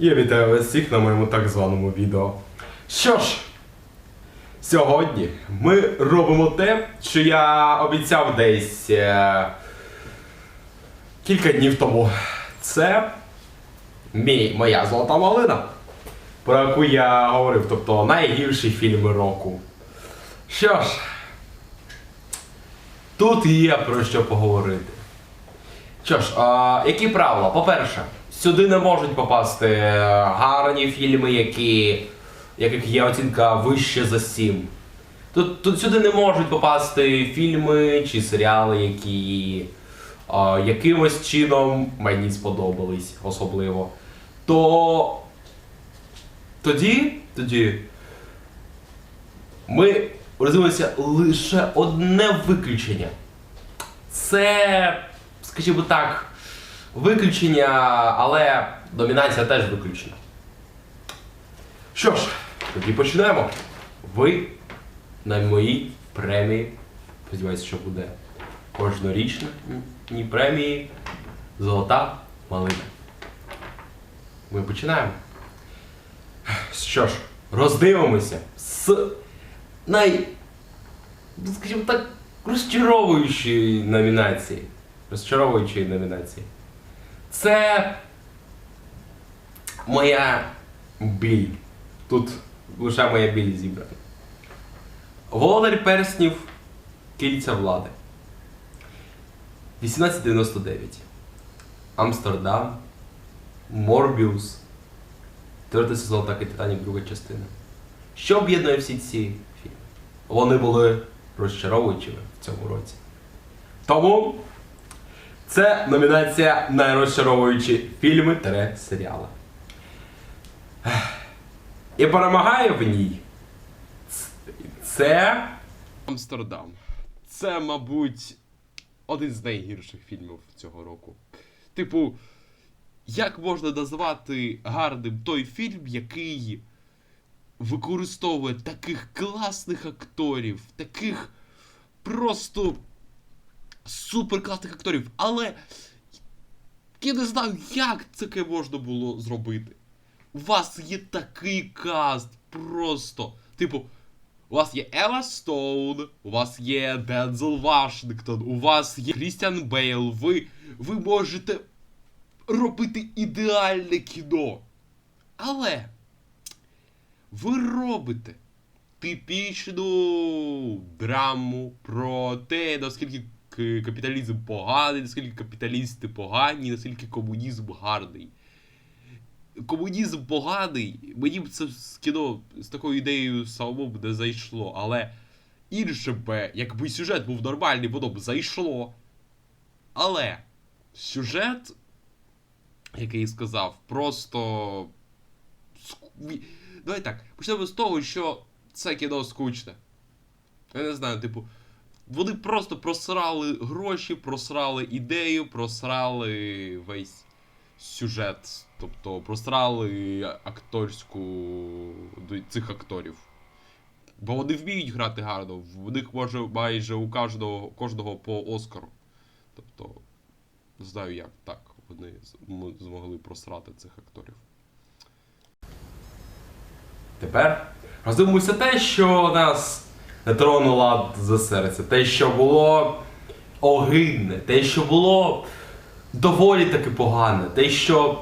Я вітаю вас всіх на моєму так званому відео. Що ж, сьогодні ми робимо те, що я обіцяв десь е, кілька днів тому. Це мій, моя золота малина, про яку я говорив, тобто найгірші фільми року. Що ж, тут є про що поговорити. Що ж, а, які правила? По-перше, сюди не можуть попасти е, гарні фільми, які, яких є оцінка вище за 7. Тут, тут сюди не можуть попасти фільми чи серіали, які а, якимось чином мені сподобались особливо. То тоді, тоді ми роздивимося лише одне виключення. Це, скажімо так, виключення, але домінація теж виключена. Що ж, тоді почнемо. Ви на моїй премії. Сподіваюся, що буде кожнорічна премії Золота малина. Ми починаємо. Що ж, роздивимося з най, скажімо так, розчаровуючої номінації. Розчаровуючої номінації. Це моя біль. Тут лише моя біль зібрана. Володар перснів кільця влади. 1899. Амстердам. Морбіус. Третій сезон так і Титанік, друга частина. Що об'єднує всі ці фільми? Вони були розчаровуючими в цьому році. Тому це номінація найрозчаровуючі фільми та серіали. І перемагає в ній. Це. Амстердам. Це, мабуть, один з найгірших фільмів цього року. Типу, як можна назвати гарним той фільм, який використовує таких класних акторів, таких просто супер класних акторів, але я не знаю, як таке можна було зробити. У вас є такий каст, просто. Типу, у вас є Ема Стоун, у вас є Дензел Вашингтон, у вас є Крістіан Бейл. Ви, ви можете робити ідеальне кіно. Але ви робите типічну драму про те, наскільки капіталізм поганий, наскільки капіталісти погані, наскільки комунізм гарний. Комунізм поганий, мені б це кіно з такою ідеєю самому б не зайшло, але інше б, якби сюжет був нормальний, воно б зайшло. Але сюжет, який сказав, просто. Давай так, почнемо з того, що це кіно скучне. Я не знаю, типу, вони просто просрали гроші, просрали ідею, просрали весь сюжет. Тобто просрали акторську цих акторів. Бо вони вміють грати гарно, в них може майже у кожного, кожного по Оскару. Тобто, не знаю як так вони змогли просрати цих акторів. Тепер роздивимося те, що нас не тронуло за серце, те, що було огидне, те, що було доволі таки погане, те, що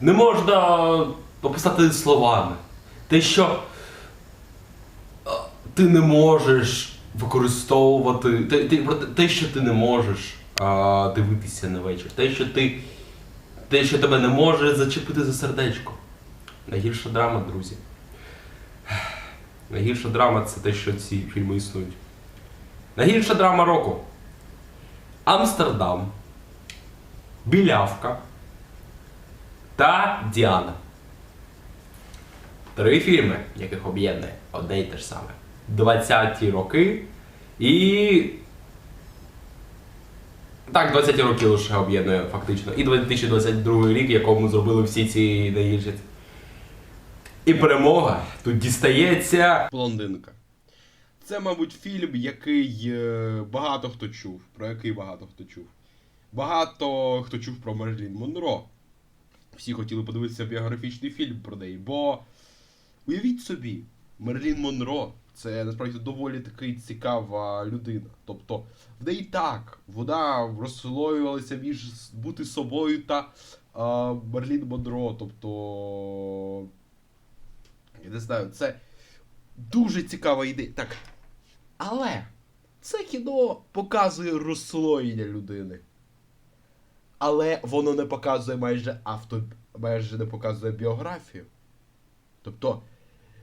не можна описати словами, те, що ти не можеш використовувати, те, те- те, що ти не можеш а, дивитися на вечір, те, що ти. Те, що тебе не може зачепити за сердечко. Найгірша драма, друзі. Найгірша драма це те, що ці фільми існують. Найгірша драма року. Амстердам. Білявка. Та Діана. Три фільми, яких об'єднує одне і те ж саме. 20-ті роки і. Так, 20-ті роки лише об'єднує фактично. І 2022 рік, якому зробили всі ці найгірші. І перемога тут дістається. Блондинка. Це, мабуть, фільм, який е, багато хто чув. Про який багато хто чув. Багато хто чув про Мерлін Монро. всі хотіли подивитися біографічний фільм про неї. Бо уявіть собі, Мерлін Монро це насправді доволі таки цікава людина. Тобто, в неї так, вона розслоювалася між бути собою та а, Мерлін Монро. Тобто. Я не знаю, це дуже цікава ідея. Так. Але це кіно показує розслоєння людини. Але воно не показує майже авто. майже не показує біографію. Тобто,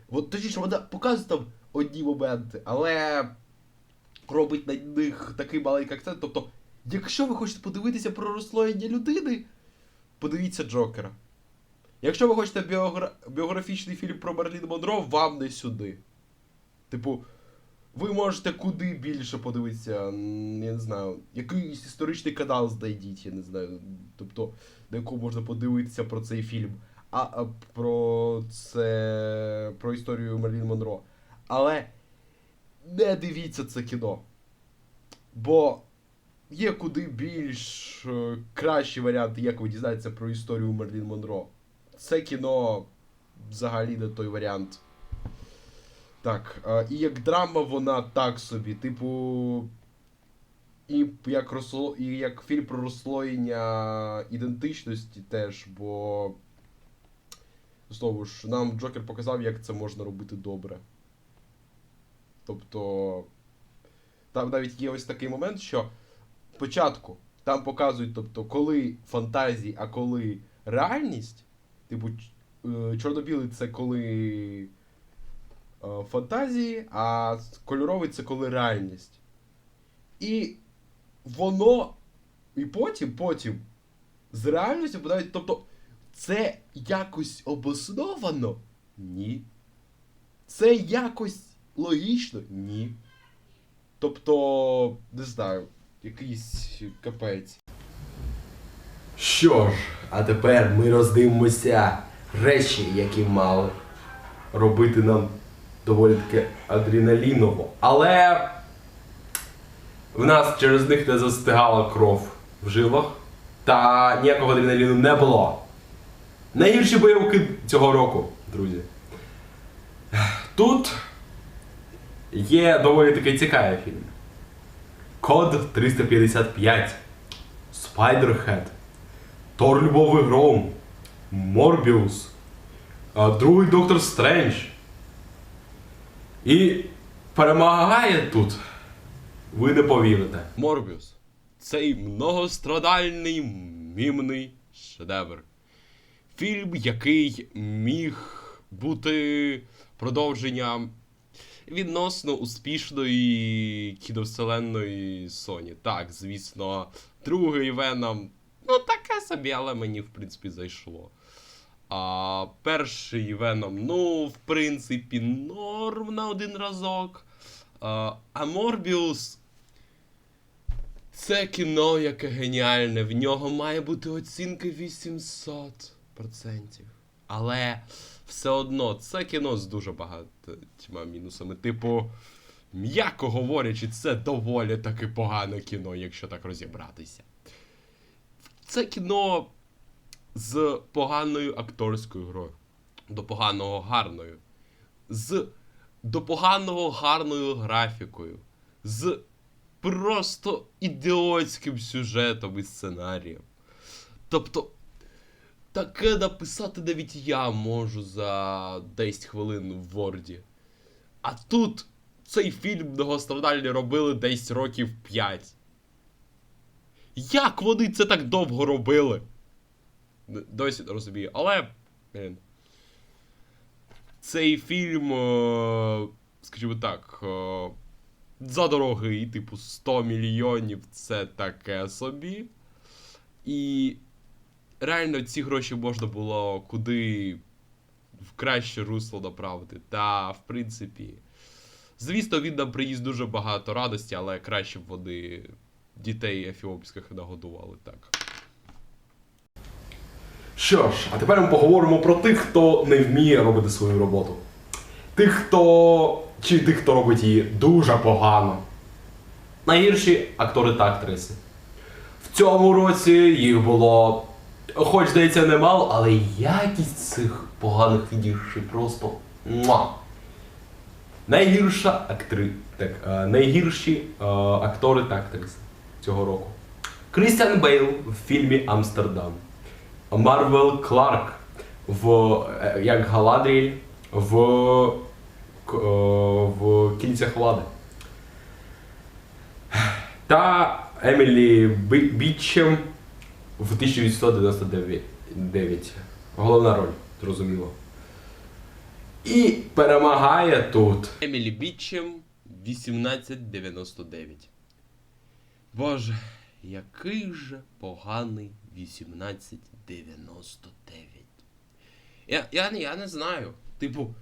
от точніше, вона показує там одні моменти, але робить на них такий маленький акцент. Тобто, якщо ви хочете подивитися про розслоєння людини, подивіться Джокера. Якщо ви хочете біогра... біографічний фільм про Мерлін Монро, вам не сюди. Типу, ви можете куди більше подивитися, я не знаю, якийсь історичний канал знайдіть, я не знаю. Тобто, на якому можна подивитися про цей фільм. А, а про це. про історію Мерлін Монро. Але не дивіться це кіно. Бо є куди більш е, кращі варіанти, як ви дізнаєтеся про історію Мерлін Монро. Це кіно взагалі не той варіант. Так, е, і як драма вона так собі, типу. І як, розсло... і як фільм про розслоєння ідентичності теж, бо. Знову ж, нам Джокер показав, як це можна робити добре. Тобто. Там навіть є ось такий момент, що спочатку там показують, тобто, коли фантазії, а коли реальність. Типу, е, чорно-білий це коли е, фантазії, а кольоровий це коли реальність. І воно. І потім, потім з реальністю подають. Тобто, це якось обосновано? Ні. Це якось логічно? Ні. Тобто, не знаю, якийсь капець. Що ж, а тепер ми роздивимося речі, які мали робити нам доволі таки адреналіново. Але в нас через них не застигала кров в жилах, та ніякого адреналіну не було. Найгірші бойовики цього року, друзі. Тут є доволі таки цікавий фільм. Код 355. Spiderhead. Тор Любовий Гром. Морбіус. Другий Доктор Стрендж. І перемагає тут. Ви не повірите. Морбіус. Цей многострадальний мімний шедевр. Фільм, який міг бути продовженням відносно успішної кіновселенної Sony. Так, звісно, другий Веном, ну таке собі, але мені, в принципі, зайшло. А перший Веном, ну, в принципі, норм на один разок. А, Морбіус. Це кіно, яке геніальне. В нього має бути оцінка 800%. Але все одно це кіно з дуже багатьма мінусами. Типу, м'яко говорячи, це доволі таки погане кіно, якщо так розібратися. Це кіно з поганою акторською грою. До поганого гарною. З до поганого гарною графікою. З просто ідіотським сюжетом і сценарієм. Тобто, таке написати навіть я можу за 10 хвилин в Ворді. А тут цей фільм многострадальний робили десь років 5. Як вони це так довго робили? Досі не розумію. Але. Блін. Цей фільм, е, скажімо так, е, задорогий, типу 100 мільйонів це таке собі. І реально ці гроші можна було куди в краще русло направити. Та, в принципі, звісно, він нам приніс дуже багато радості, але краще б вони дітей ефіопських нагодували так. Що ж, а тепер ми поговоримо про тих, хто не вміє робити свою роботу. Тих, хто. чи тих, хто робить її дуже погано. Найгірші актори та актриси. В цьому році їх було Хоч здається немало, але якість цих поганих відіршів просто. Муа. Найгірша актри... так, е, найгірші е, актори та актриси цього року. Крістіан Бейл в фільмі Амстердам. Марвел Кларк в е, як Галадріель в, е, в кільцях влади. Та Емілі Бі- Бітчем в 1999. Головна роль, зрозуміло. І перемагає тут. Емілі Бітчем 1899. Боже, який же поганий 1899. Я, я, я не знаю. Типу,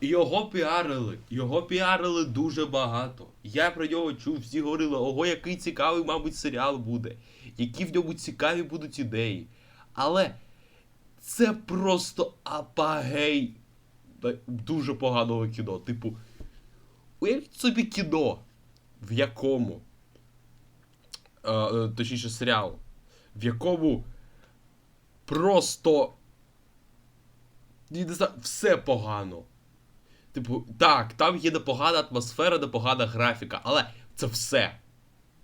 його піарили. Його піарили дуже багато. Я про нього чув, всі говорили, ого, який цікавий, мабуть, серіал буде. Які в ньому цікаві будуть ідеї. Але це просто апогей дуже поганого кіно. Типу, уявіть собі кіно, в якому. Е, е, точніше, серіал, в якому просто. Все погано. Типу, так, там є непогана атмосфера, непогана графіка, але це все.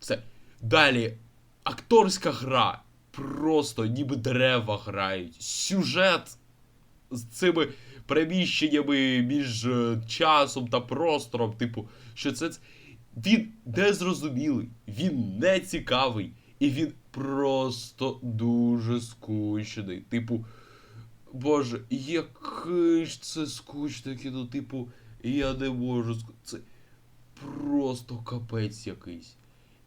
Все. Далі, акторська гра. Просто ніби дерева грають. Сюжет з цими переміщеннями між е, часом та простором. Типу, що це. Він незрозумілий, він не цікавий, і він просто дуже скучний. Типу, Боже, яке ж це скучне кіно, типу, я не можу Це просто капець якийсь.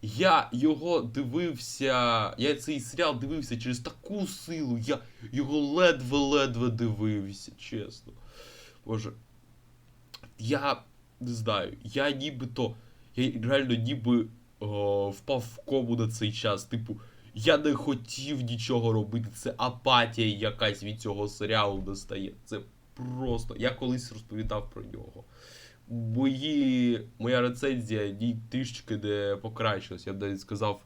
Я його дивився. Я цей серіал дивився через таку силу. Я його ледве-ледве дивився, чесно. Боже. Я не знаю, я нібито. Я реально ніби о, впав в кому на цей час. Типу, я не хотів нічого робити. Це апатія якась від цього серіалу достає. Це просто. Я колись розповідав про нього. Мої, моя рецензія ні трішки не покращилась. Я б навіть сказав,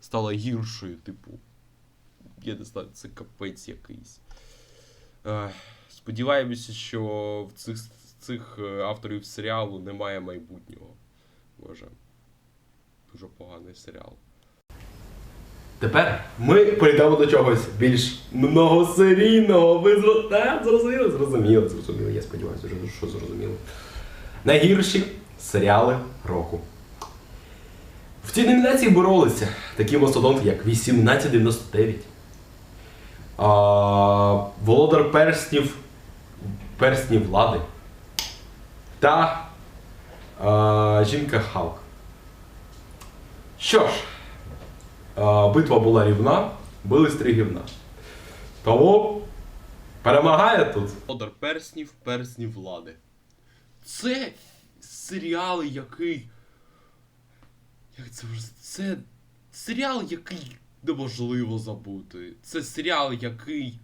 стала гіршою, типу. Я не знаю, це капець якийсь. Сподіваємося, що в цих, цих е, авторів серіалу немає майбутнього. Боже. Дуже поганий серіал. Тепер ми перейдемо до чогось більш многосерійного. Ви зро... Та, зрозуміли? Зрозуміло, зрозуміло. Я сподіваюся, що, що зрозуміло. Найгірші серіали року. В цій номінації боролися такі мастодонти, як 1899. А, Володар перснів перснів влади. Та жінка Халк. Що ж, битва була рівна, бились три гівна. Тому перемагає тут. Одар перснів, перснів влади. Це серіал, який. Як це вже. Це серіал, який неможливо забути. Це серіал, який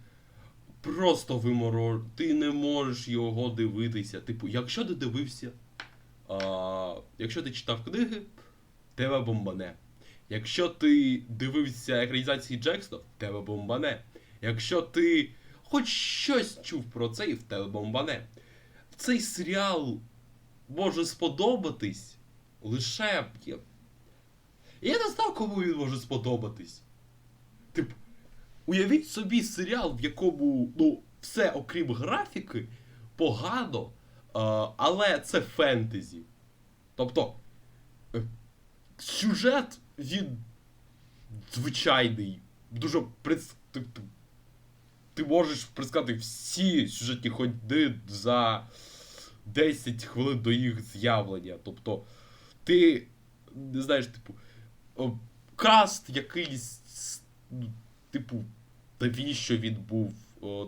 просто виморож. Ти не можеш його дивитися. Типу, якщо ти дивився. А, якщо ти читав книги, тебе бомбане. Якщо ти дивився екранізації в тебе бомбане. Якщо ти хоч щось чув про це і в тебе бомбане. Цей серіал може сподобатись лише. Я, не знав, кому він може сподобатись. Типу, уявіть собі серіал, в якому ну, все, окрім графіки, погано, але це фентезі. Тобто, е, сюжет він звичайний, дуже прис... ти, можеш предсказати всі сюжетні ходи за 10 хвилин до їх з'явлення. Тобто, ти не знаєш, типу, каст якийсь, ну, типу, навіщо він був,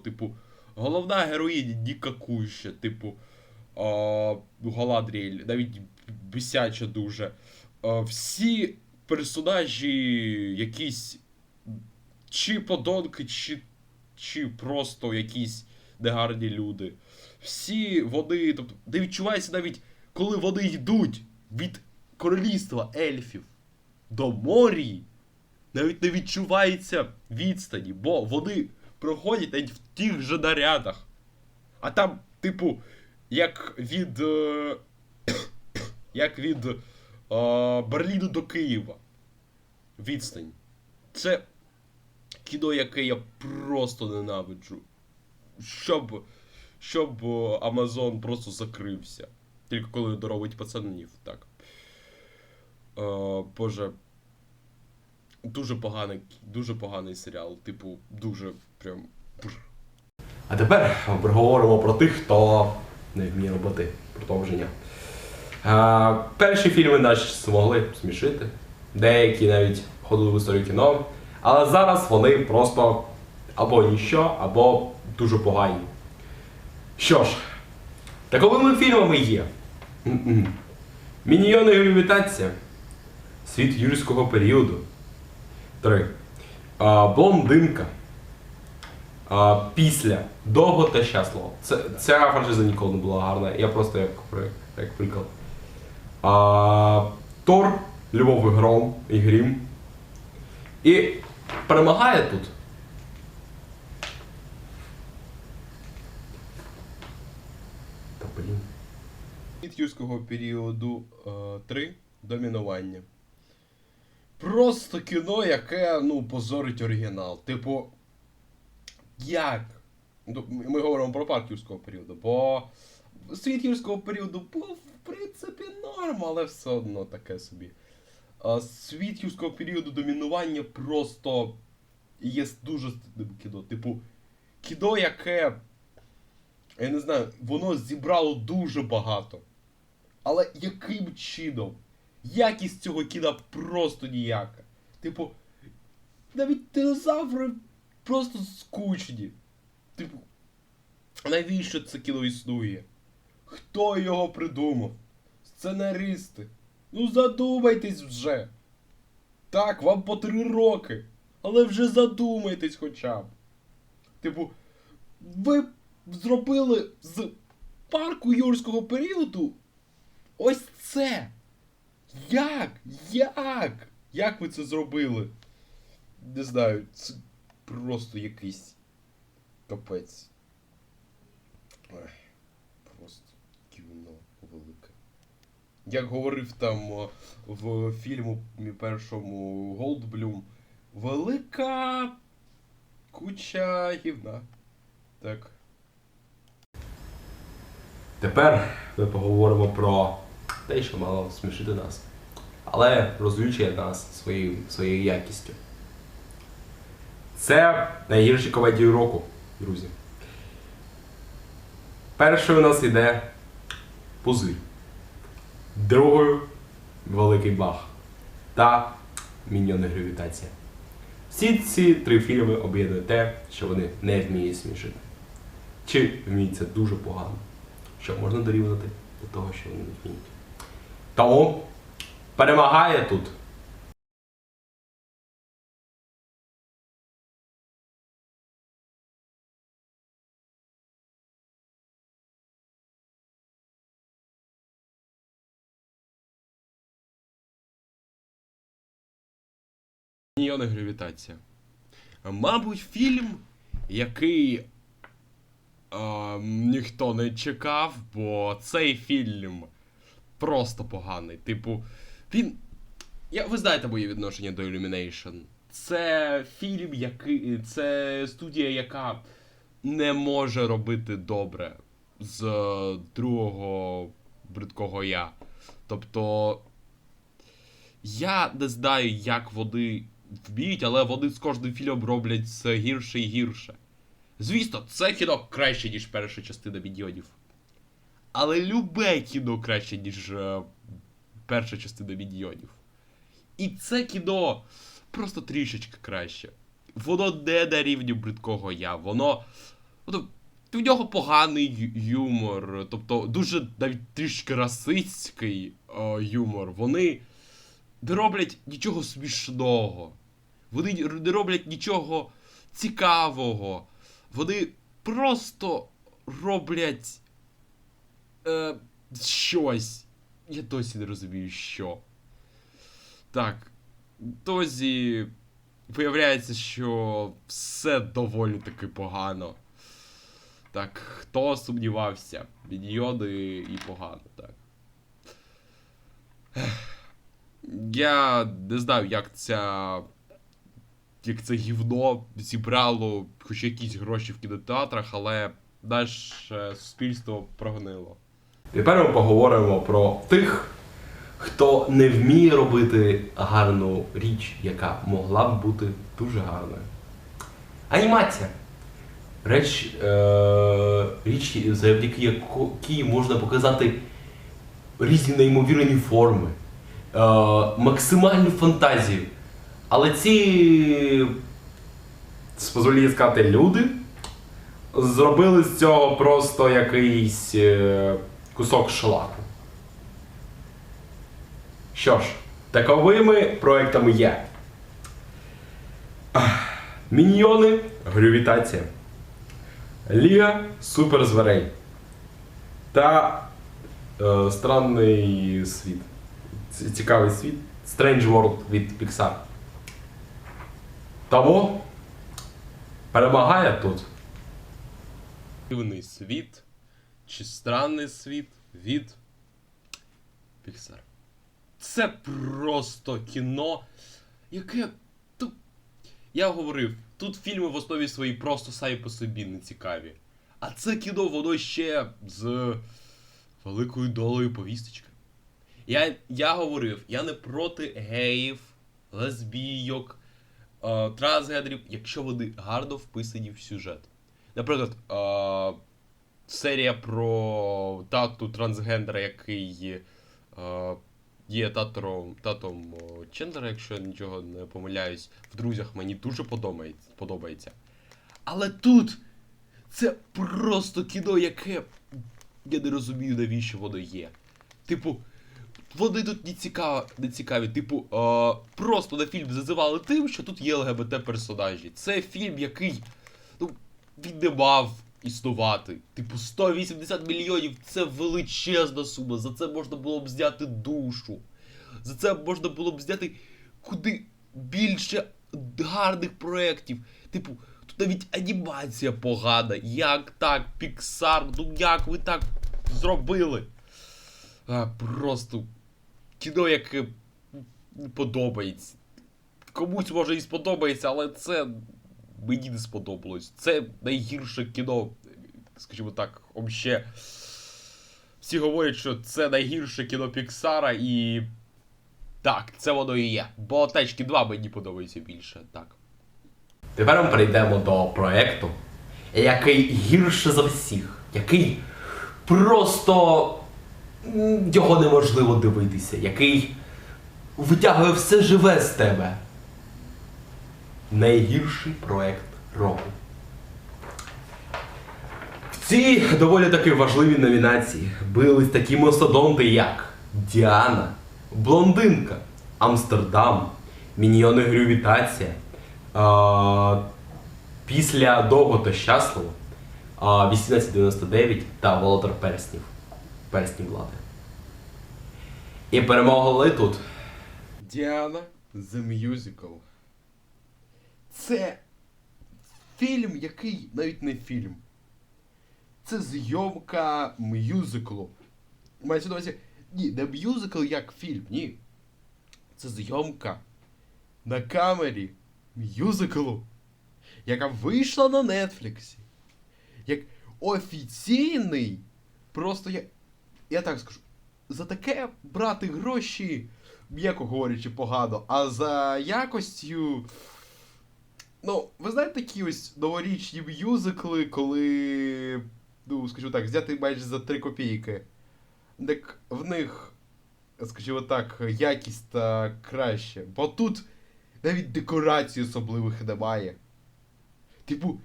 типу, головна героїня нікакуща, типу, о, Галадріель, навіть бісяча дуже. Всі персонажі якісь чи подонки, чи, чи просто якісь негарні люди. Всі вони, тобто, не відчувається навіть, коли вони йдуть від королівства ельфів до морі, навіть не відчувається відстані, бо вони проходять навіть в тих же нарядах. А там, типу, як від. Е... як від е... Берліну до Києва. Відстань. Це кіно, яке я просто ненавиджу. Щоб. Щоб е, Амазон просто закрився. Тільки коли доробить пацанів, так. Е, Боже. Дуже поганий, дуже поганий серіал. Типу, дуже прям. А тепер поговоримо про тих, хто не вміє робити продовження. Е, перші фільми нас змогли смішити, деякі навіть входили в історію кіно, але зараз вони просто або ніщо, або дуже погані. Що ж, таковими фільмами є. Міньйони і. Світ юрського періоду. 3. Блондинка. Після довго та щасливо. Це, ця франшиза ніколи не була гарна. Я просто як, як приклад. А, Тор, Любов і Гром і Грім. І перемагає тут. Та блін. Від юрського періоду 3 домінування. Просто кіно, яке, ну, позорить оригінал. Типу. Як? Ну, Ми говоримо про парк юрського періоду, бо світ юрського періоду був, в принципі, норм, але все одно таке собі. Світ юрського періоду домінування просто є дуже стидним кіно. Типу, кіно, яке. Я не знаю, воно зібрало дуже багато. Але яким чином? Якість цього кіна просто ніяка. Типу, навіть динозаври просто скучні. Типу, навіщо це кіно існує? Хто його придумав? Сценаристи. Ну задумайтесь вже. Так, вам по три роки. Але вже задумайтесь хоча б. Типу, ви зробили з парку юрського періоду ось це. Як? Як? Як ви це зробили? Не знаю, це просто якийсь капець. Ой, просто кіно велике. Як говорив там в фільму першому Голдблюм, велика куча гівна. Так. Тепер ми поговоримо про те, що мало смішити нас, але розвлючує нас своєю, своєю якістю. Це найгірші комедії року, друзі. Першою у нас йде Пузир. Другою Великий Бах та Міньйони Гравітація. Всі ці три фільми об'єднує те, що вони не вміють смішити. Чи вміють це дуже погано що можна дорівнити до того, що вони не вміють. Тому перемагає тут. Міньйони гравітація. Мабуть, фільм, який а, ніхто не чекав, бо цей фільм просто поганий. Типу, він. Я, ви знаєте моє відношення до Illumination. Це фільм, який. Це студія, яка не може робити добре з е, другого бридкого я. Тобто. Я не знаю, як вони вміють, але вони з кожним фільмом роблять все гірше і гірше. Звісно, це кіно краще, ніж перша частина Міньйонів. Але любе кіно краще, ніж е, перша частина Міньйонів. І це кіно просто трішечки краще. Воно не на рівні бридкого я. Воно. воно в нього поганий юмор, тобто дуже навіть трішки расистський е, юмор. Вони не роблять нічого смішного. Вони не роблять нічого цікавого. Вони просто роблять е, щось. Я досі не розумію, що. Так. Дозі. виявляється, що все доволі таки погано. Так, хто сумнівався? Міньйони і погано, так. Я не знаю, як ця. Як це гівно зібрало хоч якісь гроші в кінотеатрах, але наше суспільство прогнило. Тепер ми поговоримо про тих, хто не вміє робити гарну річ, яка могла б бути дуже гарною. Анімація. Реч, е, річ, завдяки якій можна показати різні неймовірні форми, е, максимальну фантазію. Але ці, позволіть сказати, люди зробили з цього просто якийсь е, кусок шлаку. Що ж, таковими проектами є. Міньйони Гравітація. Ліга суперзверей. Та е, странний світ. Цікавий світ. Strange World від Pixar. Тому перемагає тут. Дивний світ чи странний світ від Pixar. Це просто кіно, яке. Я говорив, тут фільми в основі своїй просто самі по собі не цікаві. А це кіно, воно ще з великою долею повісточки. Я, я говорив, я не проти геїв, лесбійок, трансгендерів, якщо вони гарно вписані в сюжет. Наприклад, е, серія про тату трансгендера, який е, є татором, татом о, Чендера, якщо я нічого не помиляюсь, в друзях мені дуже подобається. Але тут це просто кіно, яке я не розумію, навіщо воно є. Типу, вони тут не цікаві, не цікаві. Типу, е, просто на фільм зазивали тим, що тут є ЛГБТ-персонажі. Це фільм, який ну, він не мав існувати. Типу, 180 мільйонів це величезна сума. За це можна було б зняти душу. За це можна було б зняти куди більше гарних проєктів. Типу, тут навіть анімація погана. Як так, Pixar, ну як ви так зробили? А, просто кіно, яке подобається. Комусь може і сподобається, але це мені не сподобалось. Це найгірше кіно, скажімо так, вообще. Всі говорять, що це найгірше кіно Піксара і. Так, це воно і є. Бо течки 2 мені подобається більше. Так. Тепер ми перейдемо до проекту, який гірше за всіх, який просто його неможливо дивитися, який витягує все живе з тебе. Найгірший проект року. В цій доволі таки важливій номінації бились такі мастодонти, як Діана, Блондинка, Амстердам, Міньйони Гравітація. А, після довго та щасливо 1899 та Володар Перснів. Перснів влади. І перемогли тут. Діана The Musical. Це фільм, який навіть не фільм. Це зйомка мюзиклу. Мається на. Ні, не мюзикл як фільм, ні. Це зйомка на камері мюзиклу, яка вийшла на Нетфліксі. Як офіційний. Просто я. Я так скажу. За таке брати гроші, м'яко говорячи, погано, а за якостю. Ну, ви знаєте такі ось новорічні мюзикли, коли. Ну, скажімо так, взяти майже за 3 копійки. Так в них, скажімо так, якість та краще. Бо тут навіть декорацій особливих немає. Типу,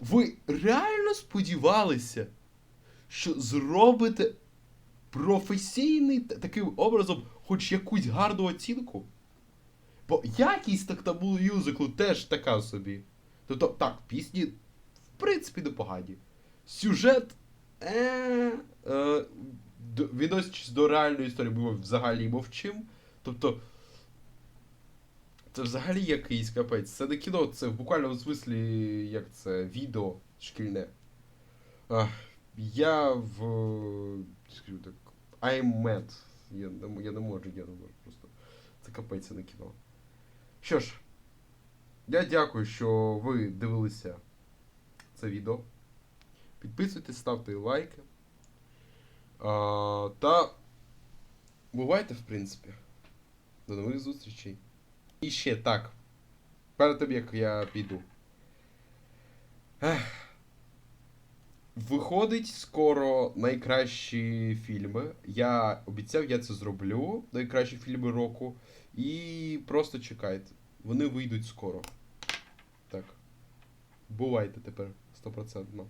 ви реально сподівалися, що зробите професійний таким образом хоч якусь гарну оцінку? Бо якість так тому мюзиклу теж така собі. Тобто, так, пісні, в принципі, непогані. Сюжет. Е, е, відносячись до реальної історії, ми взагалі мовчим. Тобто. Це взагалі якийсь капець. Це не кіно, це в буквальному смислі, як це, відео шкільне. Ах, я в. скажімо так. I'm mad. Я не, я не можу, я не можу просто. Це капець, не кіно. Що ж, я дякую, що ви дивилися це відео. Підписуйтесь, ставте лайки. А, та бувайте, в принципі. До нових зустрічей. І ще так. Перед тим, як я піду. Ех. Виходить скоро найкращі фільми. Я обіцяв, я це зроблю. Найкращі фільми року. І просто чекайте. Вони вийдуть скоро. Так. Бувайте тепер, стопроцентно.